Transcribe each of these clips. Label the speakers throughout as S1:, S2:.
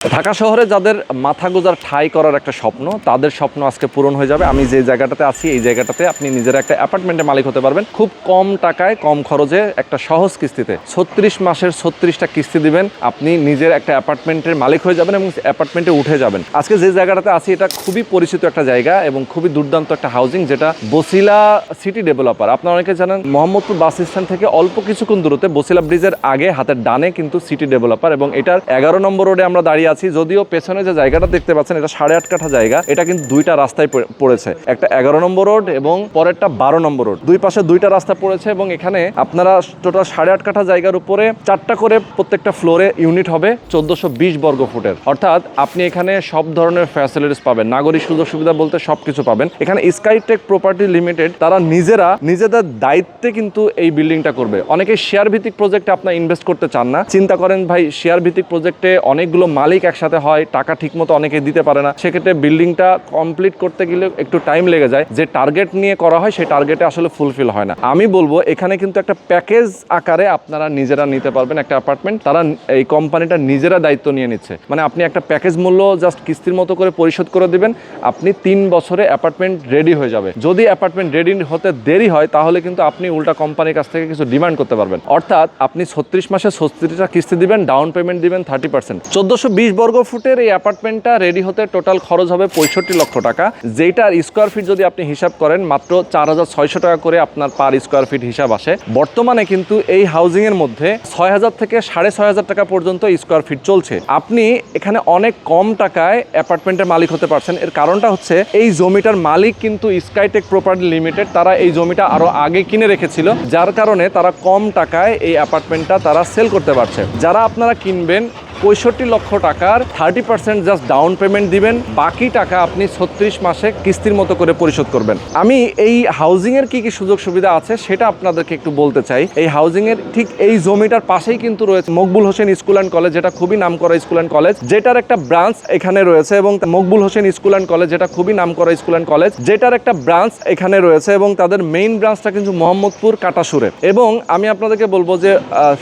S1: ঢাকা শহরে যাদের মাথা গোজার ঠাই করার একটা স্বপ্ন, তাদের স্বপ্ন আজকে পূরণ হয়ে যাবে। আমি যে জায়গাটাতে আছি, এই জায়গাটাতে আপনি নিজের একটা অ্যাপার্টমেন্টের মালিক হতে পারবেন। খুব কম টাকায়, কম খরচে একটা সহজ কিস্তিতে। ছত্রিশ মাসের ছত্রিশটা কিস্তি দিবেন, আপনি নিজের একটা অ্যাপার্টমেন্টের মালিক হয়ে যাবেন এবং অ্যাপার্টমেন্টে উঠে যাবেন। আজকে যে জায়গাটাতে আছি, এটা খুবই পরিচিত একটা জায়গা এবং খুবই দুর্দান্ত একটা হাউজিং যেটা বসিলা সিটি ডেভেলপার আপনারা অনেকে জানেন, মোহাম্মদপুর বাস স্ট্যান্ড থেকে অল্প কিছুক্ষণ দূরত্বে বসিলা ব্রিজের আগে, হাতের ডানে কিন্তু সিটি ডেভেলপার এবং এটার এগারো নম্বর রোডে আমরা দাঁড়িয়ে আছি, যদিও পেছনে যে জায়গাটা দেখতে পাচ্ছেন, এটা সাড়ে আট কাঠা জায়গা, এটা কিন্তু দুইটা রাস্তায় পড়ে- পড়েছে। একটা এগারো নম্বর রোড এবং পরেরটা বারো নম্বর রোড। দুই পাশে দুইটা রাস্তা পড়েছে এবং এখানে আপনারা টোটাল সাড়ে আট কাঠা জায়গার উপরে চারটা করে প্রত্যেকটা ফ্লোরে ইউনিট হবে চোদ্দশো বিশ বর্গ ফুটের। অর্থাৎ আপনি এখানে সব ধরনের ফ্যাসিলিটিস পাবেন, নাগরিক সুযোগ সুবিধা বলতে সবকিছু পাবেন। এখানে স্কাইটেক প্রপার্টি লিমিটেড তারা নিজেরা, নিজেদের দায়িত্বে কিন্তু এই বিল্ডিংটা করবে। অনেকে শেয়ার ভিত্তিক প্রজেক্টে আপনার ইনভেস্ট করতে চান না। চিন্তা করেন ভাই শেয়ার ভিত্তিক প্রজেক্টে অনেকগুলো মালিক একসাথে হয়, টাকা ঠিকমতো অনেকে দিতে পারে না। সেক্ষেত্রে বিল্ডিংটা কমপ্লিট করতে গেলে একটু টাইম লেগে যায়। যে টার্গেট নিয়ে করা হয়, সেই টার্গেটে আসলে ফুলফিল হয় না। আমি বলব, এখানে কিন্তু একটা প্যাকেজ আকারে আপনারা নিজেরা নিতে পারবেন একটা অ্যাপার্টমেন্ট তারা এই কোম্পানিটা নিজেরা দায়িত্ব নিয়ে নিচ্ছে। মানে আপনি একটা প্যাকেজ মূল্য জাস্ট কিস্তির মতো করে পরিশোধ করে দিবেন, আপনি তিন বছরে অ্যাপার্টমেন্ট রেডি হয়ে যাবে। যদি অ্যাপার্টমেন্ট রেডি হতে দেরি হয়, তাহলে কিন্তু আপনি উল্টা কোম্পানির কাছ থেকে কিছু ডিমান্ড করতে পারবেন। অর্থাৎ আপনি ছত্রিশ মাসে ছত্রিশটা কিস্তি দিবেন ডাউন পেমেন্ট দিবেন থার্টি পার্সেন্ট চোদ্দোশো বিশ বর্গ ফুটের এই অ্যাপার্টমেন্টটা রেডি হতে টোটাল খরচ হবে পঁয়ষট্টি লক্ষ টাকা। যেটার স্কোয়ার ফিট যদি আপনি হিসাব করেন, মাত্র চার হাজার ছয়শো টাকা করে আপনার পার স্কোয়ার ফিট হিসাব আসে। বর্তমানে কিন্তু এই হাউজিং এর মধ্যে ছয় হাজার থেকে সাড়ে ছয় হাজার টাকা পর্যন্ত স্কোয়ার ফিট চলছে। আপনি এখানে অনেক কম টাকায় অ্যাপার্টমেন্টের মালিক হতে পারছেন। এর কারণটা হচ্ছে এই জমিটার মালিক কিন্তু স্কাইটেক প্রপার্টি লিমিটেড তারা এই জমিটা আরও আগে কিনে রেখেছিল। যার কারণে তারা কম টাকায় এই অ্যাপার্টমেন্টটা তারা সেল করতে পারছে। যারা আপনারা কিনবেন পঁয়ষট্টি লক্ষ টাকার thirty percent just down payment দিবেন। বাকি টাকা আপনি ছত্রিশ মাসে কিস্তির মতো করে পরিশোধ করবেন। আমি এই হাউজিং এর কি কি সুযোগ সুবিধা আছে সেটা আপনাদেরকে একটু বলতে চাই। এই হাউজিং এর ঠিক এই জমিটার পাশেই কিন্তু রয়েছে Maqbool Hossain school and college, যেটা খুবই নাম করা স্কুল অ্যান্ড কলেজ। যেটার একটা ব্রাঞ্চ এখানে রয়েছে এবং Maqbool Hossain school and college, যেটা খুবই নাম করা স্কুল অ্যান্ড কলেজ, যেটার একটা ব্রাঞ্চ এখানে রয়েছে এবং তাদের মেইন ব্রাঞ্চটা কিন্তু মোহাম্মদপুর কাটাসুরে। এবং আমি আপনাদেরকে বলব যে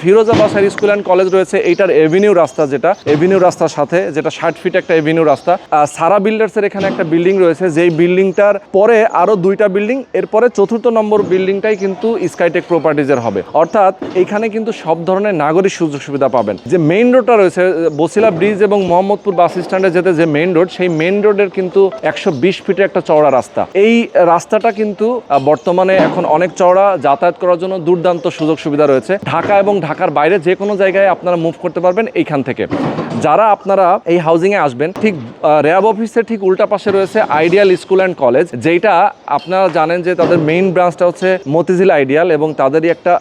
S1: ফিরোজা বাসার স্কুল অ্যান্ড কলেজ রয়েছে, এইটার এভিনিউ রাস্তা যেটা এভিনিউ রাস্তার সাথে, যেটা ষাট ফিট একটা এভিনিউ রাস্তা। সারা বিল্ডার্সের এখানে একটা বিল্ডিং রয়েছে, যেই বিল্ডিংটার পরে আরও দুইটা বিল্ডিং এরপরে চতুর্থ নম্বর বিল্ডিংটাই কিন্তু স্কাইটেক প্রপার্টিজের হবে। অর্থাৎ এখানে কিন্তু সব ধরনের নাগরিক সুযোগ সুবিধা পাবেন। যে মেইন রোডটা রয়েছে, বসিলা ব্রিজ এবং মোহাম্মদপুর বাস স্ট্যান্ডে যেতে যে মেইন রোড সেই মেইন রোডের কিন্তু একশো বিশ ফিটের একটা চওড়া রাস্তা। এই রাস্তাটা কিন্তু বর্তমানে এখন অনেক চওড়া, যাতায়াত করার জন্য দুর্দান্ত সুযোগ সুবিধা রয়েছে। ঢাকা এবং ঢাকার বাইরে যে কোনো জায়গায় আপনারা মুভ করতে পারবেন, এইখান থেকে। যারা আপনারা এই হাউজিং এ আসবেন, ঠিক র্যাব অফিসের ঠিক উল্টা পাশে রয়েছে আইডিয়াল স্কুল অ্যান্ড কলেজ যেটা আপনারা জানেন যে তাদের মেইন ব্রাঞ্চটা হচ্ছে মতিঝিল আইডিয়াল এবং তাদেরই একটা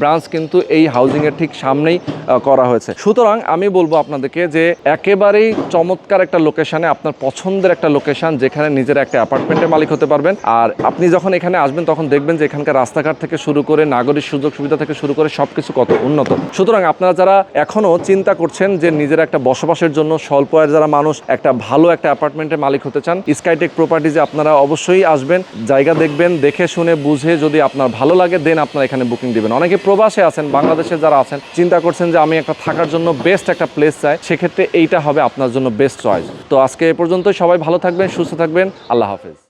S1: ব্রাঞ্চ কিন্তু এই হাউজিং এর ঠিক সামনেই করা হয়েছে। সুতরাং আমি বলব আপনাদেরকে যে একেবারেই চমৎকার একটা লোকেশানে আপনার পছন্দের একটা লোকেশান যেখানে নিজের একটা অ্যাপার্টমেন্টের মালিক হতে পারবেন। আর আপনি যখন এখানে আসবেন, তখন দেখবেন যে এখানকার রাস্তাঘাট থেকে শুরু করে, নাগরিক সুযোগ সুবিধা থেকে শুরু করে সবকিছু কত উন্নত। সুতরাং আপনারা যারা এখনও চিন্তা করছেন যে নিজের একটা বসবাসের জন্য স্বল্প আয়ের যারা মানুষ, একটা ভালো একটা অ্যাপার্টমেন্টের মালিক হতে চান স্কাইটেক প্রপার্টিজে আপনারা অবশ্যই আসবেন, জায়গা দেখবেন, দেখে শুনে বুঝে যদি আপনার ভালো লাগে দেন আপনারা এখানে বুকিং দিবেন। অনেকে প্রবাসে আছেন, বাংলাদেশে যারা আছেন, চিন্তা করছেন যে আমি একটা থাকার জন্য বেস্ট একটা প্লেস চাই, সেক্ষেত্রে এইটা হবে আপনার জন্য বেস্ট চয়েস তো আজকে এ পর্যন্তই, সবাই ভালো থাকবেন, সুস্থ থাকবেন, আল্লাহ হাফেজ।